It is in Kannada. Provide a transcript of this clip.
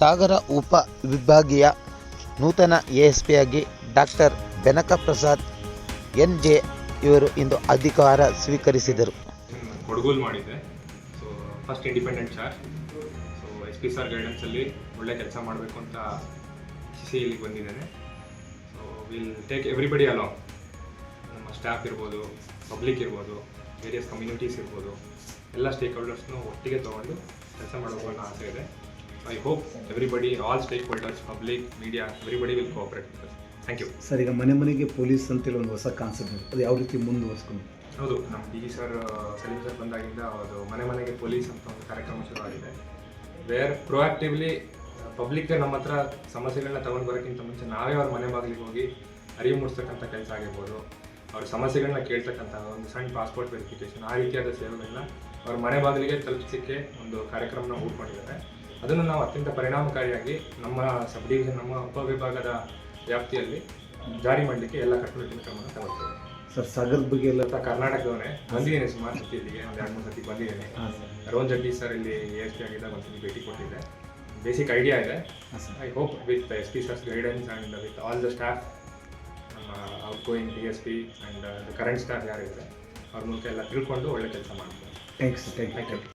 ಸಾಗರ ಉಪ ವಿಭಾಗೀಯ ನೂತನ A S ಪಿಯಾಗಿ doctor Benaka Prasad N J ಇವರು ಇಂದು ಅಧಿಕಾರ ಸ್ವೀಕರಿಸಿದರು. ಕೊಡಗೂಲ್ ಮಾಡಿದ್ದೆ. So first independent charge so S P sir ಗೈಡೆನ್ಸಲ್ಲಿ ಒಳ್ಳೆ ಕೆಲಸ ಮಾಡಬೇಕು ಅಂತ ಸಿ ಇಲ್ಲಿಗೆ ಬಂದಿದ್ದೇನೆ ಸೊ ವಿಲ್ ಟೇಕ್ ಎವ್ರಿಬಡಿ ಅಲೋ ನಮ್ಮ ಸ್ಟಾಫ್ ಇರ್ಬೋದು ಪಬ್ಲಿಕ್ ಇರ್ಬೋದು ವೇರಿಯಸ್ ಕಮ್ಯುನಿಟೀಸ್ ಇರ್ಬೋದು, ಎಲ್ಲ ಸ್ಟೇಕ್ ಹೋಲ್ಡರ್ಸ್ನು ಒಟ್ಟಿಗೆ ತೊಗೊಂಡು ಕೆಲಸ ಮಾಡಬೇಕು ಅನ್ನೋ ಆಸೆ ಇದೆ. I hope everybody all stakeholders public media everybody will cooperate thank you sir ಈಗ ಮನೆ ಮನೆಗೆ ಪೊಲೀಸ್ ಅಂತೇಳಿ ಒಂದು ಹೊಸ ಕಾನ್ಸೆಪ್ಟ್ ಇದೆ ಅದು ಯಾವ ರೀತಿ ಮುಂದುವರ್ಸ್ಕೊಂಡು ಹೌದು ನಮ್ಮ D G sir Salim sir ಬಂದಾಗಿಂದ ಅದು ಮನೆ ಮನೆಗೆ ಪೊಲೀಸ್ ಅಂತ ಒಂದು ಕಾರ್ಯಕ್ರಮ ಶುರು ಆಗಿದೆ. ವೇರ್ ಪ್ರೊಆಕ್ಟಿವ್ಲಿ ಪಬ್ಲಿಕ್ ನಮ್ಮ ಹತ್ರ ಸಮಸ್ಯೆಗಳನ್ನ ತಗೊಂಡು ಬರೋಕ್ಕಿಂತ ಮುಂಚೆ ನಾವೇ ಅವ್ರ ಮನೆ ಬಾಗಿಲಿಗೆ ಹೋಗಿ ಅರಿವು ಮೂಡಿಸ್ತಕ್ಕಂಥ ಕೆಲಸ ಆಗಿರ್ಬೋದು. ಅವ್ರ ಸಮಸ್ಯೆಗಳನ್ನ ಕೇಳ್ತಕ್ಕಂಥ ಒಂದು ಸಣ್ಣ ಪಾಸ್ಪೋರ್ಟ್ ವೆರಿಫಿಕೇಶನ್ ಆ ರೀತಿಯಾದ ಸೇವೆಗಳನ್ನ ಅವ್ರ ಮನೆ ಬಾಗಿಲಿಗೆ ತಲುಪಿಸಲಿಕ್ಕೆ ಒಂದು ಕಾರ್ಯಕ್ರಮನ ಹೂಡ್ಕೊಂಡಿದ್ದಾರೆ. ಅದನ್ನು ನಾವು ಅತ್ಯಂತ ಪರಿಣಾಮಕಾರಿಯಾಗಿ ನಮ್ಮ ಸಬ್ ಡಿವಿಷನ್ ನಮ್ಮ ಉಪವಿಭಾಗದ ವ್ಯಾಪ್ತಿಯಲ್ಲಿ ಜಾರಿ ಮಾಡಲಿಕ್ಕೆ ಎಲ್ಲ ಕಟ್ಟುನಿಟ್ಟಿನ ಕ್ರಮವನ್ನು ತಗೊಳ್ತೇವೆ. ಸರ್ ಸಾಗರದ ಬಗ್ಗೆ ಎಲ್ಲ ಕರ್ನಾಟಕದವನೇ ಬಂದಿದ್ದೇನೆ ಸುಮಾರು ಸತಿ ಇಲ್ಲಿಗೆ ಒಂದು ಎರಡು ಮೂರು ಸತಿ ಬಂದಿದ್ದೇನೆ. ರೋಹನ್ ಜಡ್ಡಿ ಸರ್ ಇಲ್ಲಿ ಎಸ್ ಪಿ ಆಗಿದ್ದಾಗ ಒಂದ್ಸತಿ ಭೇಟಿ ಕೊಟ್ಟಿದ್ದೆ. ಬೇಸಿಕ್ ಐಡಿಯಾ ಇದೆ. I hope with S P sir's guidance and with all the staff ನಮ್ಮ outgoing D S P and the current staff ಯಾರಿದೆ ಅವ್ರ ಮೂಲಕ ಎಲ್ಲ ತಿಳ್ಕೊಂಡು ಒಳ್ಳೆ ಕೆಲಸ ಮಾಡ್ತೀವಿ. Thanks thank you